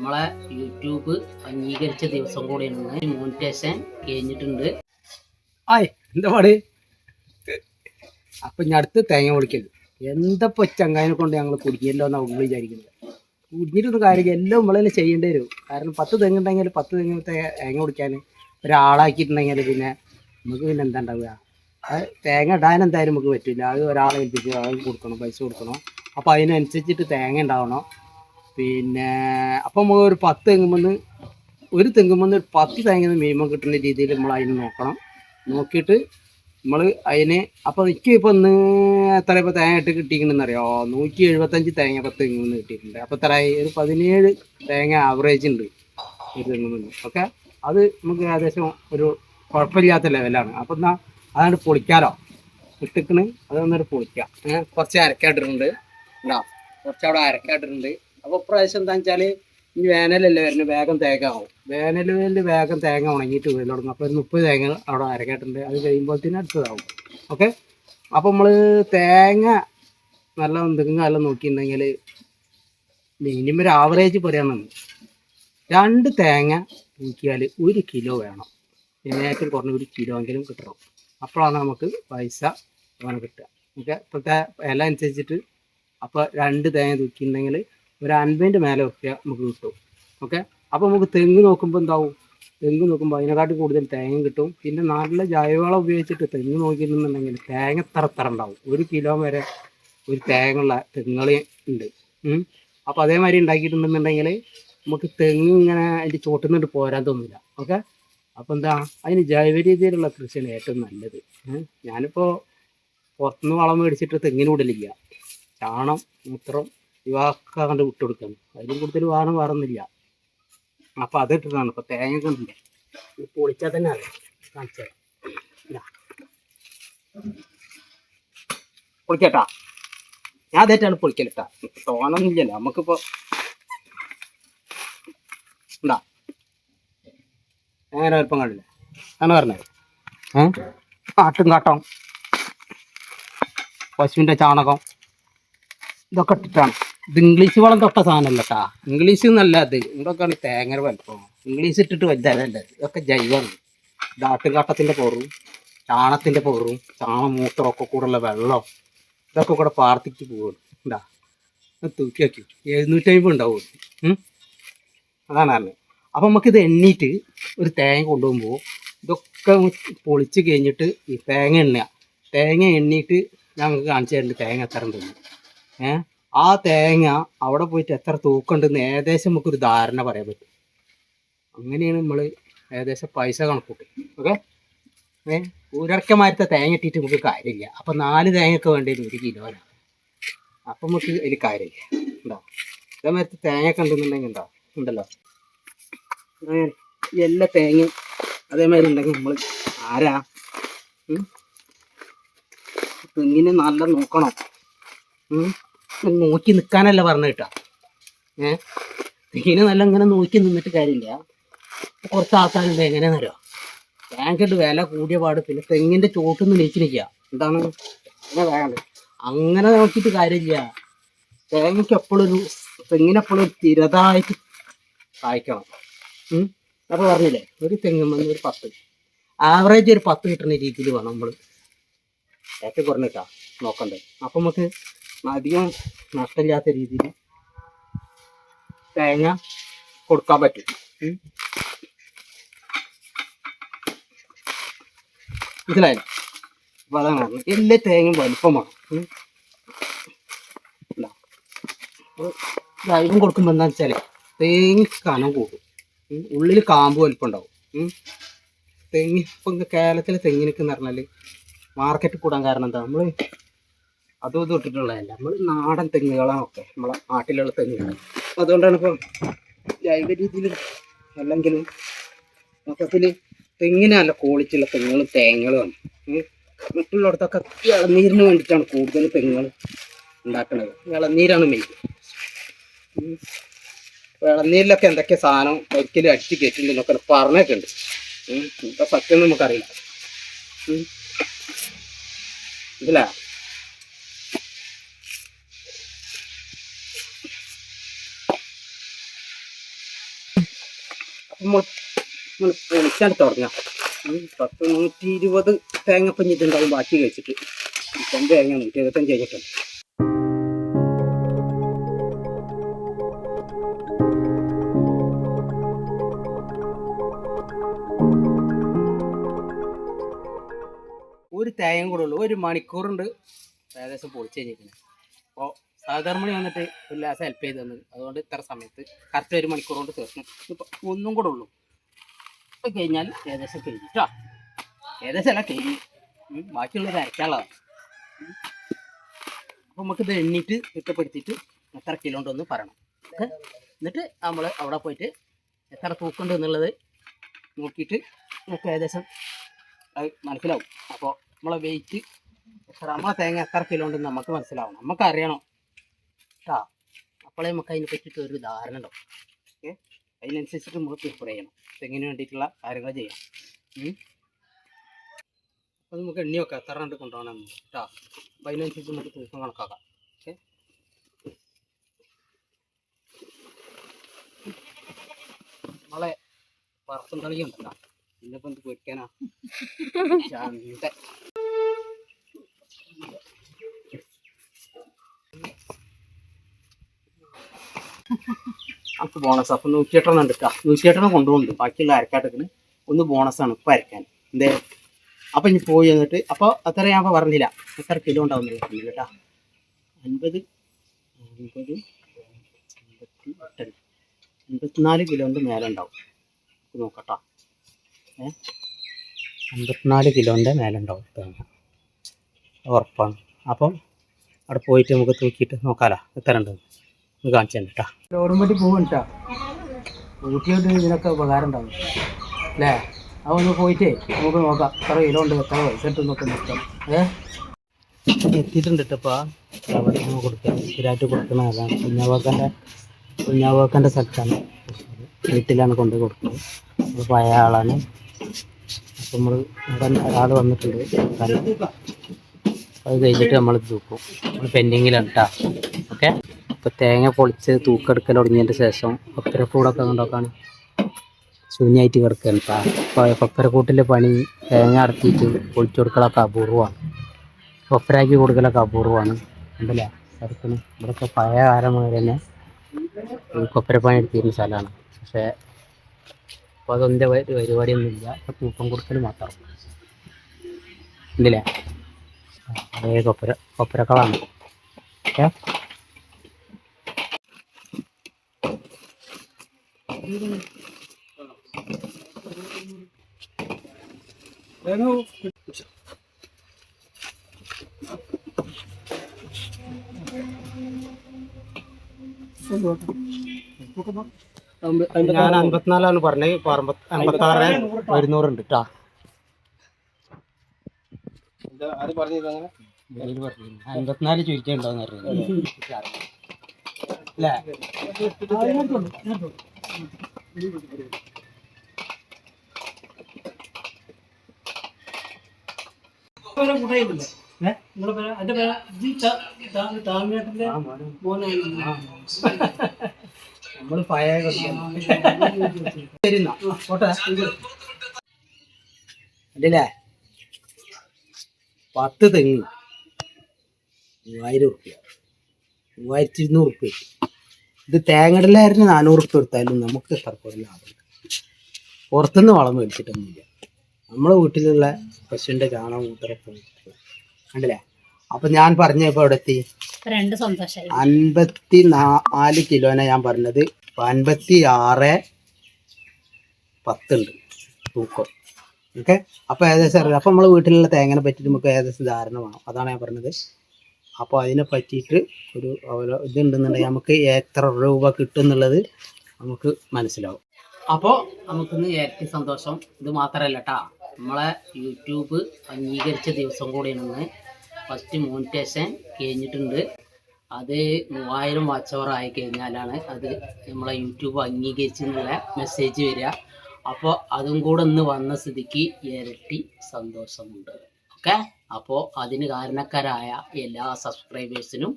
നമ്മളെ യൂട്യൂബ് അംഗീകരിച്ച ദിവസം കൂടിയാണ് മോണിറ്റേഷൻ കഴിഞ്ഞിട്ടുണ്ട്. ആയ് എന്താ പാട്? അപ്പൊ ഞാൻ അടുത്ത് തേങ്ങ പൊളിക്കരുത്. എന്തപ്പോ ചങ്ങായനെ കൊണ്ട് ഞങ്ങൾ കുടിക്കല്ലോ എന്നാ ഉള്ളു വിചാരിക്കുന്നത്? കുടിഞ്ഞിട്ടൊന്നും കാര്യം എല്ലാം നമ്മളെ ചെയ്യേണ്ടി വരും. കാരണം പത്ത് തെങ്ങുണ്ടെങ്കിൽ പത്ത് തെങ്ങ് തേങ്ങ കുടിക്കാൻ ഒരാളാക്കിയിട്ടുണ്ടെങ്കിൽ പിന്നെ നമുക്ക് പിന്നെ എന്താ ഉണ്ടാവുക? തേങ്ങ ഇടാൻ എന്തായാലും നമുക്ക് പറ്റില്ല. അത് ഒരാളെ ഏൽപ്പിച്ച് അത് കൊടുക്കണം പൈസ കൊടുക്കണം. അപ്പോൾ അതിനനുസരിച്ചിട്ട് തേങ്ങ ഉണ്ടാവണം. പിന്നെ അപ്പം നമുക്ക് ഒരു പത്ത് തെങ്ങുമെന്ന് ഒരു തെങ്ങുമെന്ന് ഒരു പത്ത് തേങ്ങ മിനിമം കിട്ടുന്ന രീതിയിൽ നമ്മൾ അതിനെ നോക്കണം. നോക്കിയിട്ട് നമ്മൾ അതിനെ അപ്പോൾ എനിക്ക് ഇപ്പോൾ ഇന്ന് എത്ര ഇപ്പോൾ തേങ്ങ ഇട്ട് കിട്ടിയിട്ടുണ്ടെന്ന് അറിയോ നൂറ്റി എഴുപത്തഞ്ച് തേങ്ങ പത്ത് തെങ്ങുമെന്ന് കിട്ടിയിട്ടുണ്ട്. അപ്പോൾ എത്ര ഒരു പതിനേഴ് തേങ്ങ ആവറേജ് ഉണ്ട് ഒരു തെങ്ങുമെന്ന്. ഓക്കെ? അത് നമുക്ക് ഏകദേശം ഒരു കുഴപ്പമില്ലാത്ത ലെവലാണ് അപ്പം എന്നാൽ അതാണ് പൊളിക്കാലോ. ഇട്ടിക്കണ് അതൊന്നൊരു പൊളിക്കാം. കുറച്ച് അരക്കായിട്ടിട്ടുണ്ട് ഉണ്ടോ കുറച്ച് അവിടെ അരക്കായിട്ടിട്ടുണ്ട് അപ്പോൾ ഇപ്രാവശ്യം എന്താ വെച്ചാൽ ഇനി വേനലല്ലേ വരുന്നത് വേഗം തേങ്ങ ആവും വേനലിൽ വേഗം തേങ്ങ ഉണങ്ങിയിട്ട് വീട് തുടങ്ങും. അപ്പോൾ മുപ്പത് തേങ്ങ അവിടെ അരക്കേട്ടുണ്ട്. അത് കഴിയുമ്പോഴത്തേനും അടുത്തതാവും. ഓക്കെ? അപ്പോൾ നമ്മൾ തേങ്ങ നല്ല എന്തെങ്കിലും നല്ല നോക്കിയിട്ടുണ്ടെങ്കിൽ മിനിമം ഒരു ആവറേജ് പറയാമെന്നാണ് രണ്ട് തേങ്ങ നോക്കിയാൽ ഒരു കിലോ വേണം. ഏറ്റവും കുറഞ്ഞ ഒരു കിലോ എങ്കിലും കിട്ടണം. അപ്പോഴാണ് നമുക്ക് പൈസ അങ്ങനെ കിട്ടുക. ഓക്കെ? ഇപ്പോഴത്തെ വില അനുസരിച്ചിട്ട് അപ്പോൾ രണ്ട് തേങ്ങ തൂക്കിയിട്ടുണ്ടെങ്കിൽ ഒരു അൻപതിന്റെ മേലെ ഒക്കെ നമുക്ക് കിട്ടും. ഓക്കെ അപ്പോൾ നമുക്ക് തെങ്ങ് നോക്കുമ്പോൾ എന്താവും? തെങ്ങ് നോക്കുമ്പോൾ അതിനെക്കാട്ടി കൂടുതൽ തേങ്ങ കിട്ടും. പിന്നെ നല്ല ജൈവവളം ഉപയോഗിച്ചിട്ട് തെങ്ങ് നോക്കിയിരുന്നുണ്ടെങ്കിൽ തേങ്ങ തറ തറ ഉണ്ടാവും? ഒരു കിലോ വരെ ഒരു തേങ്ങയുള്ള തെങ്ങുകൾ ഉണ്ട്. അപ്പോൾ അതേമാതിരി ഉണ്ടാക്കിയിട്ടുണ്ടെന്നുണ്ടെങ്കിൽ നമുക്ക് തെങ്ങ് ഇങ്ങനെ അതിന്റെ ചോട്ടിൽ നിന്നിട്ട് പോരാൻ തോന്നില്ല. ഓക്കെ അപ്പോൾ എന്താ? അതിന് ജൈവ രീതിയിലുള്ള കൃഷിയാണ് ഏറ്റവും നല്ലത്. ഞാനിപ്പോൾ പുറത്തുനിന്ന് വളം മേടിച്ചിട്ട് തെങ്ങിന് വിടലില്ല. ചാണം മൂത്രം ഇവയൊക്കെ കണ്ട് വിട്ടുകൊടുക്കണം. അതിലും കൂടുതൽ വാണം വേറൊന്നുമില്ല. അത് ഇട്ടതാണ് ഇപ്പൊ തേങ്ങ കണ്ടില്ല? പൊളിച്ചാൽ തന്നെ അറിയാം. കാണിച്ചു തരാം. ഇതാ. പൊളിക്കട്ടാ. ഞാൻ അതേറ്റാണ് പൊളിക്കലിട്ടാ. തോന്നൊന്നുമില്ലല്ലോ നമുക്കിപ്പോൾ ഉണ്ടാ അങ്ങനെ വലുപ്പം കണ്ടില്ല? അങ്ങനെ പറഞ്ഞത് ഏ? ആട്ടും കാട്ടം. പശുവിന്റെ ചാണകം. ഇതൊക്കെ ഇട്ടിട്ടാണ്. ഇത് ഇംഗ്ലീഷ് വളം തൊട്ട സാധനമല്ല കേട്ടാ ഇംഗ്ലീഷ് നല്ല അത് ഇവിടെയൊക്കെയാണ് തേങ്ങയുടെ വലിപ്പം. ഇംഗ്ലീഷ് ഇട്ടിട്ട് വലുതല്ല ഇതൊക്കെ ജൈവമാണ്. ഇത് ആട്ടുംകാട്ടത്തിന്റെ പൗറും ചാണത്തിന്റെ പോറും ചാണ ഒക്കെ കൂടെയുള്ള വെള്ളം ഇതൊക്കെ കൂടെ പാർത്തിക്ക് പോകും എന്താ തൂക്കി വയ്ക്കും എഴുന്നൂറ്റമ്പത് ഉണ്ടാവും. അതാണ് പറഞ്ഞത്. അപ്പം നമുക്കിത് എണ്ണീറ്റ് ഒരു തേങ്ങ കൊണ്ടുപോകുമ്പോൾ ഇതൊക്കെ പൊളിച്ച് കഴിഞ്ഞിട്ട് ഈ തേങ്ങ എണ്ണുക. തേങ്ങ എണ്ണീട്ട് ഞങ്ങൾക്ക് കാണിച്ചു തരുന്നുണ്ട് തേങ്ങ എത്ര ഉണ്ടെന്ന്. ഏ? ആ തേങ്ങ അവിടെ പോയിട്ട് എത്ര തൂക്കുണ്ടെന്ന് ഏകദേശം നമുക്കൊരു ധാരണ പറയാൻ പറ്റും. അങ്ങനെയാണ് നമ്മൾ ഏകദേശം പൈസ കണക്കൂട്ടും. ഓക്കെ? ഏ ഒരക്കമാരത്തെ തേങ്ങ ഇട്ടിട്ട് നമുക്ക് കാര്യമില്ല. അപ്പം നാല് തേങ്ങയൊക്കെ വേണ്ടി വരും ഒരു കിലോനാണ്. അപ്പം നമുക്ക് അതിൽ കാര്യമില്ല. ഉണ്ടോ? ഇതേമാരത്തെ തേങ്ങയൊക്കെ ഉണ്ടെന്നുണ്ടെങ്കിൽ ഉണ്ടോ? ഉണ്ടല്ലോ. എല്ലാ തേങ്ങയും അതേമാതിരി ഉണ്ടെങ്കിൽ നമ്മൾ ആരാ? തെങ്ങിനെ നല്ല നോക്കണം? നോക്കി നിൽക്കാനല്ല പറഞ്ഞ കേട്ടാ. ഏ? തെങ്ങിനെ നല്ല ഇങ്ങനെ നോക്കി നിന്നിട്ട് കാര്യമില്ല. കുറച്ച് ആൾക്കാരുണ്ട് എങ്ങനെയാണെന്നറിയോ ബാങ്കിട്ട് വില കൂടിയ പാട് പിന്നെ തെങ്ങിന്റെ ചോട്ടൊന്നും നീക്കി നിൽക്കുക എന്താണ്? അങ്ങനെ വേണ്ട അങ്ങനെ നോക്കിയിട്ട് കാര്യമില്ല. തേങ്ങയ്ക്ക് എപ്പോഴൊരു തെങ്ങിനെപ്പോഴും സ്ഥിരതായിട്ട് കായ്ക്കണം. അപ്പൊ പറഞ്ഞില്ലേ ഒരു തെങ്ങും വന്ന് ഒരു പത്ത്. ആവറേജ് ഒരു പത്ത് കിട്ടുന്ന രീതിയിൽ വേണം നമ്മൾ ഏറ്റവും കുറഞ്ഞിട്ടാ നോക്കണ്ടേ. അപ്പൊ നമുക്ക് അധികം നഷ്ടമില്ലാത്ത രീതിയിൽ തേങ്ങ കൊടുക്കാൻ പറ്റും. മനസ്സിലായില്ല അപ്പൊ അതാണ് പറഞ്ഞത്. എല്ലാ തേങ്ങയും വലുപ്പമാണ്. ദൈവം കൊടുക്കുമ്പോൾ എന്താ വെച്ചാൽ തേങ്ങ കനം കൂടും. ഉള്ളിൽ കാമ്പ് വലുപ്പം ഉണ്ടാവും. തെങ്ങ് ഇപ്പം കേരളത്തിലെ തെങ്ങിനൊക്കെ എന്ന് പറഞ്ഞാൽ മാർക്കറ്റ് കൂടാൻ കാരണം എന്താ? നമ്മൾ അതും ഇത് ഇട്ടിട്ടുള്ളതല്ല. നമ്മൾ നാടൻ തെങ്ങുകളാണ് ഒക്കെ നമ്മളെ നാട്ടിലുള്ള തെങ്ങുകൾ അതുകൊണ്ടാണ് ഇപ്പം ജൈവ രീതിയിൽ അല്ലെങ്കിൽ മൊത്തത്തിൽ തെങ്ങിന് നല്ല ക്വാളിറ്റിയുള്ള തെങ്ങുകളും തേങ്ങകളുമാണ് ഉം. മറ്റുള്ളിടത്തൊക്കെ ഇളനീരിന് വേണ്ടിയിട്ടാണ് കൂടുതൽ തെങ്ങുകൾ ഉണ്ടാക്കുന്നത് ഇളനീരാണ് മെയിൻ ഇളനീരിലൊക്കെ എന്തൊക്കെ സാധനം ഒരിക്കലും അടിച്ച് കയറ്റുന്നുണ്ടെന്നൊക്കെ പറഞ്ഞൊക്കെ ഉണ്ട് ഇപ്പം സത്യം നമുക്കറിയില്ല. ഉം. പൊളിച്ചാൽ തുടങ്ങാം പത്ത് നൂറ്റി ഇരുപത് തേങ്ങപ്പം ഇതുണ്ടാവും ബാക്കി കഴിച്ചിട്ട്. ഇപ്പം തേങ്ങ നൂറ്റി ഇരുപത്തഞ്ച് കഴിഞ്ഞിട്ടുണ്ട്. ഒരു തേങ്ങ കൂടെ ഉള്ളൂ. ഒരു മണിക്കൂറുണ്ട് ഏകദേശം പൊളിച്ച് കഴിഞ്ഞിരിക്കുന്നത് അപ്പോൾ സാധാരണ വന്നിട്ട് ഉല്ലാസം ലാസം ഹെൽപ്പ് ചെയ്ത് തന്നു അതുകൊണ്ട് ഇത്ര സമയത്ത് കറക്റ്റ് ഒരു മണിക്കൂർ കൊണ്ട് തീർക്കും ഇപ്പം ഒന്നും കൂടെ ഉള്ളൂ. കഴിഞ്ഞാൽ ഏകദേശം കഴിഞ്ഞു കേട്ടോ ഏകദേശം അല്ല കഴിഞ്ഞു. ബാക്കിയുള്ള അരക്കാനുള്ളതാണ് അപ്പം നമുക്കിത് എണ്ണിട്ട് തിട്ടപ്പെടുത്തിയിട്ട് എത്ര കിലോ ഉണ്ടെന്ന് പറയണം. എന്നിട്ട് നമ്മൾ അവിടെ പോയിട്ട് എത്ര തൂക്കുണ്ട് എന്നുള്ളത് നോക്കിയിട്ട് നമുക്ക് ഏകദേശം അത് മനസ്സിലാവും. അപ്പോൾ നമ്മളെ വെയിറ്റ് എത്ര നമ്മളെ തേങ്ങ എത്ര കിലോ ഉണ്ടെന്ന് നമുക്ക് മനസ്സിലാവണം. നമുക്ക് അറിയണം കേട്ടോ അപ്പോഴേ നമുക്ക് അതിനെ പറ്റിയിട്ട് ഒരു ധാരണ ഉണ്ടാവും. ഓക്കെ? അതിനനുസരിച്ചിട്ട് നമുക്ക് പ്രിപ്പയർ ചെയ്യണം. തെങ്ങിന് വേണ്ടിയിട്ടുള്ള കാര്യങ്ങൾ ചെയ്യാം. അപ്പോൾ നമുക്ക് എണ്ണി വെക്കാം. എത്ര രണ്ട് കൊണ്ടുപോകണം കേട്ടോ? അപ്പോൾ അതിനനുസരിച്ച് നമുക്ക് തൂക്കം കണക്കാക്കാം. ഓക്കെ? നമ്മളെ പറത്തും കളിയുണ്ടല്ലോ ഇന്നിപ്പോൾ എന്ത് പൊരിക്കാനാ? ശാന്ത. നമുക്ക് ബോണസ് അപ്പം നൂറ്റിയെട്ടെണ്ണം ഉണ്ട് നൂറ്റിയെട്ടെണ്ണം കൊണ്ടുപോകുന്നുണ്ട്. ബാക്കിയുള്ള അരക്കാട്ടത്തിന് ഒന്ന് ബോണസാണ് ഇപ്പം അരക്കാൻ. എന്തേ? അപ്പം ഇനി പോയി എന്നിട്ട് അപ്പോൾ അത്ര ഞാൻ അപ്പോൾ പറഞ്ഞില്ല. എത്ര കിലോ ഉണ്ടാവുന്നില്ല കേട്ടോ. അൻപത് അൻപത് അൻപത്തി എട്ട് അൻപത്തിനാല് കിലോന്റെ മേലെ ഉണ്ടാവും. നോക്കട്ടോ. ഏ? അൻപത്തിനാല് കിലോന്റെ മേലെ ഉണ്ടാവും. തേങ്ങ ഉറപ്പാണ്. അപ്പം അവിടെ പോയിട്ട് നമുക്ക് തൂക്കിയിട്ട് നോക്കാലോ. എത്ര ഉണ്ടെന്ന് ഒന്ന് അത് എത്ര ഉണ്ട് കുഞ്ഞാവാക്കന്റെ സ്ഥലത്താണ്. വീട്ടിലാണ് കൊണ്ട് കൊടുക്കുന്നത്. അപ്പോൾ പഴയ ആളാണ്. അപ്പം നമ്മൾ ഒരാൾ വന്നിട്ടുണ്ട്. അത് കഴിഞ്ഞിട്ട് നമ്മൾ തൂക്കും നമ്മൾ പെൻഡിങ്ങിലാണ് കേട്ടോ ഇപ്പോൾ തേങ്ങ പൊളിച്ച് തൂക്കെടുക്കൽ തുടങ്ങിയതിന്റെ ശേഷം കൊപ്പരക്കൂടൊക്കെ കൊണ്ടൊക്കെയാണ് ശൂന്യമായിട്ട് കിടക്കുകയാണ് അപ്പോൾ കൊപ്പരക്കൂട്ടിലെ പണി തേങ്ങ അടത്തിയിട്ട് പൊളിച്ചു കൊടുക്കലൊക്കെ അപൂർവമാണ്. കൊപ്പരാക്കി കൊടുക്കലൊക്കെ അപൂർവമാണ്. ഉണ്ടല്ലേ? സർക്കിന് ഇവിടെയൊക്കെ പഴയ കാലം മുതൽ തന്നെ കൊപ്പരപ്പണി എടുത്തിരുന്ന സ്ഥലമാണ്. പക്ഷേ അപ്പോൾ അതൊന്നും പരിപാടിയൊന്നുമില്ല. ഇപ്പോൾ തൂക്കം കൊടുക്കൽ മാത്രം. അതേ കൊപ്പര കൊപ്പരക്കളാണ് ഓക്കെ ഞാൻ അൻപത്തിനാലാണ് പറഞ്ഞത്. ഇപ്പൊ അൻപത്തി ആറ് ഒരുന്നൂറുണ്ട് കേട്ടോ അൻപത്തിനാല് ചോദിക്കണ്ടോന്ന് അല്ലേ? നമ്മൾ പഴയ അല്ലേ പത്ത് തെങ്ങ്. മൂവായിരം ഉറുപ്പ്യ മൂവായിരത്തി ഇരുന്നൂറ് ഉറുപ്പ്യ ഇത് തേങ്ങടലായിരുന്നു നാനൂറ് റുപ്യ എടുത്താലും നമുക്ക് സർക്കാർ ലാഭം. പുറത്തുനിന്ന് വളം മേടിച്ചിട്ടൊന്നുമില്ല. നമ്മളെ വീട്ടിലുള്ള പശുവിന്റെ ചാണകം മൂത്രമൊക്കെ കണ്ടില്ലേ? അപ്പൊ ഞാൻ പറഞ്ഞ ഇപ്പൊ അവിടെ എത്തി രണ്ട് സന്തോഷമായി അൻപത്തി നാല് കിലോനെ ഞാൻ പറഞ്ഞത്. അൻപത്തി ആറ് പത്തുണ്ട് തൂക്കം. ഓക്കെ? അപ്പൊ ഏകദേശം അറിയാം. അപ്പൊ നമ്മളെ വീട്ടിലുള്ള തേങ്ങനെ പറ്റി നമുക്ക് ഏകദേശം ധാരണ വേണം. അതാണ് ഞാൻ പറഞ്ഞത്. അപ്പോൾ അതിനെ പറ്റിയിട്ട് ഒരു ഇതുണ്ടെന്നുണ്ടെങ്കിൽ നമുക്ക് എത്ര രൂപ കിട്ടും എന്നുള്ളത് നമുക്ക് മനസ്സിലാവും. അപ്പോൾ നമുക്കിന്ന് ഏറ്റവും സന്തോഷം ഇത് മാത്രമല്ല കേട്ടാ നമ്മളെ യൂട്യൂബ് അംഗീകരിച്ച ദിവസം കൂടിയാണ് ഇന്ന്. ഫസ്റ്റ് മോണിറ്റേഷൻ കഴിഞ്ഞിട്ടുണ്ട്. അത് മൂവായിരം വാച്ച് അവർ ആയി കഴിഞ്ഞാലാണ് അത് നമ്മളെ യൂട്യൂബ് അംഗീകരിച്ചെന്നുള്ള മെസ്സേജ് വരിക. അപ്പോൾ അതും കൂടെ ഒന്ന് വന്ന സ്ഥിതിക്ക് ഇരട്ടി സന്തോഷമുണ്ട്. ഓക്കെ അപ്പോൾ അതിന് കാരണക്കാരായ എല്ലാ സബ്സ്ക്രൈബേഴ്സിനും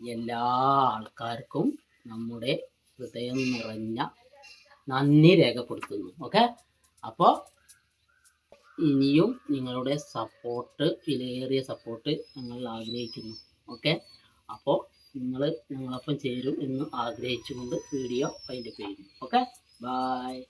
എല്ലാ ആൾക്കാർക്കും നമ്മുടെ ഹൃദയം നിറഞ്ഞ നന്ദി രേഖപ്പെടുത്തുന്നു. ഓക്കെ? അപ്പോൾ ഇനിയും നിങ്ങളുടെ സപ്പോർട്ട് വിലയേറിയ സപ്പോർട്ട് ഞങ്ങൾ ആഗ്രഹിക്കുന്നു. ഓക്കെ? അപ്പോൾ നിങ്ങൾ ഞങ്ങളൊപ്പം ചേരും എന്ന് ആഗ്രഹിച്ചുകൊണ്ട് വീഡിയോ അതിന്റെ പേരും ഓക്കെ? ബായ്